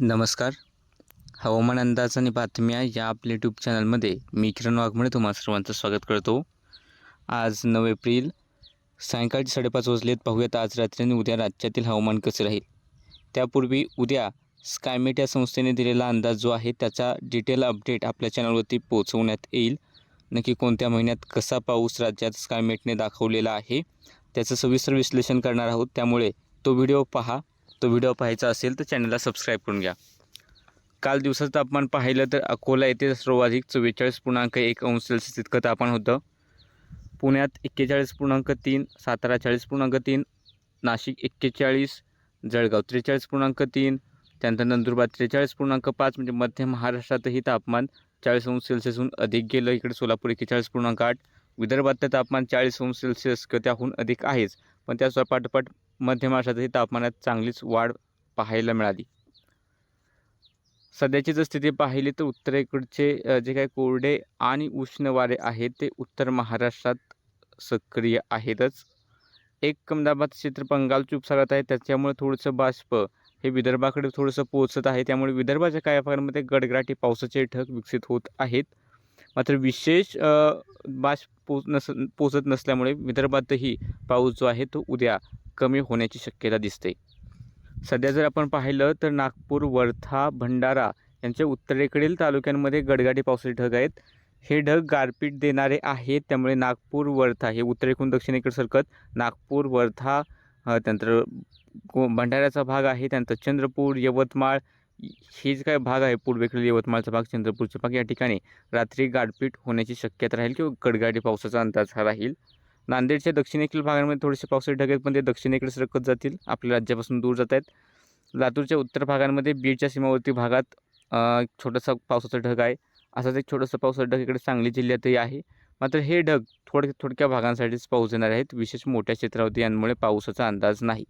नमस्कार. हवामान अंदाज आणि बातम्या या आपल्या यूट्यूब चॅनलमध्ये मी किरण वाघमळे तुम्हा सर्वांचं स्वागत करतो. आज नऊ एप्रिल सायंकाळचे साडेपाच वाजलेत पाहूयात आज रात्री आणि उद्या राज्यातील हवामान कसे राहील. त्यापूर्वी उद्या स्कायमेट या संस्थेने दिलेला अंदाज जो आहे त्याचा डिटेल अपडेट आपल्या चॅनलवरती पोहोचवण्यात येईल. नक्की कोणत्या महिन्यात कसा पाऊस राज्यात स्कायमेटने दाखवलेला आहे त्याचं सविस्तर विश्लेषण करणार आहोत. त्यामुळे तो व्हिडिओ पहा. तो व्हिडिओ पाहायचा असेल तर चॅनलला सबस्क्राईब करून घ्या. काल दिवसाचं तापमान पाहिलं तर अकोला येथे सर्वाधिक चव्वेचाळीस पूर्णांक एक अंश सेल्सिअस इतकं तापमान होतं. पुण्यात एक्केचाळीस पूर्णांक तीन सातारा चाळीस पूर्णांक तीन नाशिक एक्केचाळीस जळगाव त्रेचाळीस पूर्णांक तीन त्यानंतर नंदुरबार त्रेचाळीस पूर्णांक पाच म्हणजे मध्य महाराष्ट्रातही तापमान चाळीस अंश सेल्सिअसहून अधिक गेलं. इकडे सोलापूर एक्केचाळीस पूर्णांक आठ विदर्भातलं तापमान चाळीस अंश सेल्सिअस किंवा त्याहून अधिक आहेच. पण त्या पाठोपाठ मध्य महाराष्ट्रातही तापमानात चांगलीच वाढ पाहायला मिळाली. सध्याची जर स्थिती पाहिली तर उत्तरेकडचे जे काही कोरडे आणि उष्ण वारे आहेत ते उत्तर महाराष्ट्रात सक्रिय आहेतच. एक कमदाबाद क्षेत्र बंगालची उपसागरात आहे त्याच्यामुळे थोडंसं बाष्प हे विदर्भाकडे थोडंसं पोचत आहे. त्यामुळे विदर्भाच्या काही भागांमध्ये गडगडाटी पावसाचे ठग विकसित होत आहेत. मात्र विशेष बाष्प पोच नस पोचत नसल्यामुळे विदर्भातही पाऊस जो आहे तो उद्या कमी होण्याची शक्यता दिसते. सध्या जर आपण पाहिलं तर नागपूर वर्धा भंडारा यांच्या उत्तरेकडील तालुक्यांमध्ये गडगाडी पावसाचे ढग आहेत. हे ढग गारपीट देणारे आहेत. त्यामुळे नागपूर वर्धा हे उत्तरेकडून दक्षिणेकडे सरकत नागपूर वर्धा त्यानंतर भंडाऱ्याचा भाग आहे. त्यानंतर चंद्रपूर यवतमाळ हे जे काय भाग आहे पूर्वेकडील यवतमाळचा भाग चंद्रपूरचा भाग या ठिकाणी रात्री गारपीट होण्याची शक्यता राहील किंवा गडगाडी पावसाचा अंदाज हा राहील. नांदेडच्या दक्षिणेकडील भागांमध्ये थोडेसे पावसाचे ढग आहेत पण ते दक्षिणेकडे सरकत जातील. आपल्या राज्यापासून दूर जात आहेत. लातूरच्या उत्तर भागांमध्ये बीडच्या सीमावर्ती भागात एक छोटासा पावसाचा ढग आहे. असाच एक छोटासा पावसाचा ढग इकडे सांगली जिल्ह्यातही आहे. मात्र हे ढग थोडक्या थोडक्या भागांसाठीच पाऊस येणार आहेत. विशेष मोठ्या क्षेत्रावरती यांमुळे पावसाचा अंदाज नाही.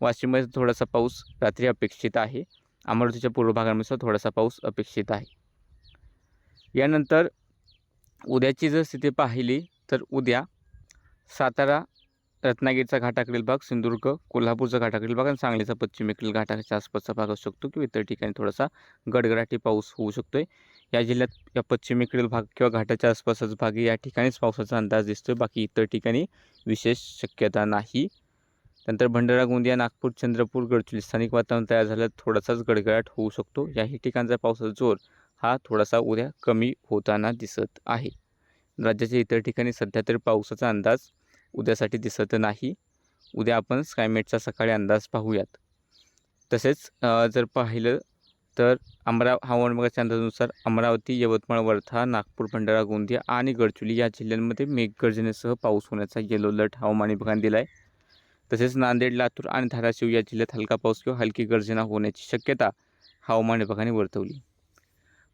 वाशिममध्ये थोडासा पाऊस रात्री अपेक्षित आहे. अमरावतीच्या पूर्व भागांमध्ये सुद्धा थोडासा पाऊस अपेक्षित आहे. यानंतर उद्याची जर स्थिती पाहिली तर उद्या सातारा रत्नागिरीचा घाटाकडील भाग सिंधुदुर्ग कोल्हापूरचा घाटाकडील भाग आणि सांगलीचा पश्चिमेकडील घाटाच्या आसपासचा भाग असू शकतो किंवा इतर ठिकाणी थोडासा गडगडाटी पाऊस होऊ शकतो आहे या जिल्ह्यात या पश्चिमेकडील भाग किंवा घाटाच्या आसपासचा भाग या ठिकाणीच पावसाचा अंदाज दिसतो बाकी इतर ठिकाणी विशेष शक्यता नाही. नंतर भंडारा गोंदिया नागपूर चंद्रपूर गडचिरोली स्थानिक वातावरण तयार झाल्यास थोडासाच गडगडाट होऊ शकतो. याही ठिकाणचा पावसाचा जोर हा थोडासा उद्या कमी होताना दिसत आहे. राज्याच्या इतर ठिकाणी सध्या तरी पावसाचा अंदाज उद्यासाठी दिसत नाही. उद्या आपण स्कायमेटचा सकाळी अंदाज पाहूयात. तसेच जर पाहिलं तर अमरा हवामान विभागाच्या अंदाजानुसार अमरावती यवतमाळ वर्धा नागपूर भंडारा गोंदिया आणि गडचुली या जिल्ह्यांमध्ये मेघगर्जनेसह पाऊस होण्याचा येलो अलर्ट हवामान विभागाने दिला आहे तसेच नांदेड लातूर आणि धाराशिव या जिल्ह्यात हलका पाऊस किंवा हलकी गर्जना होण्याची शक्यता हवामान विभागाने वर्तवली.